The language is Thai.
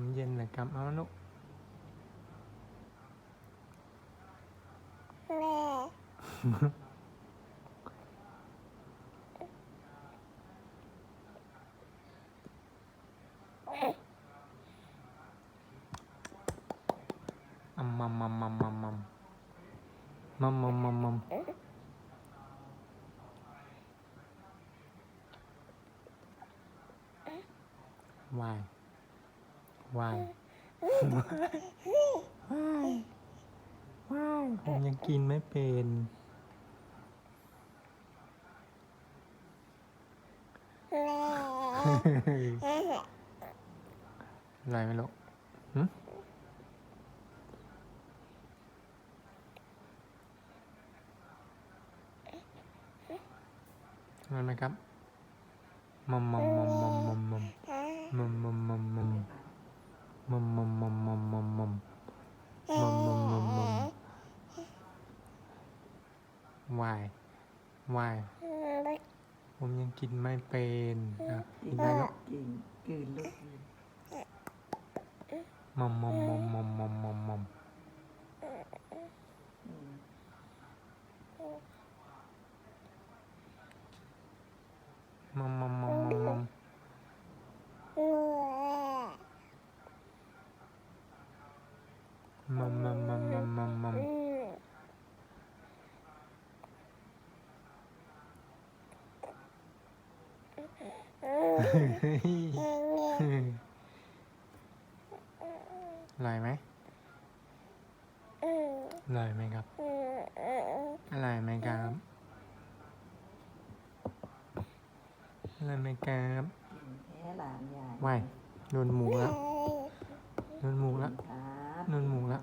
ผมเย็นเลยครับเอาลูกแม่อัมมัมมัมมัมมัมมัมมัมมัมมัมมัมวาย วายวายวายผมยังกินไม่เป็นแม่อะไรไม่รู้หึอะไรไหมครับมัมมัมมัมมัมมัมมัมมัมมัมมัม มัมมัมมัมมัมมัมมัมมัมมัมมัมมัมมัมมัมวายวายผมยังกินไม่เป็นนะกินได้แล้วกินกินลูกมัมมัมมัมมัมมัมมัมมัม อืม มัมมัมมัมมัมมัม มัมมัมมัมมัมมัมมัมอร่อยไหมอร่อยไหมครับอร่อยไหมครับอร่อยไหมครับกินแพ้หลานยายว่ายโดนหมูแล้ว นนมุงแล้ว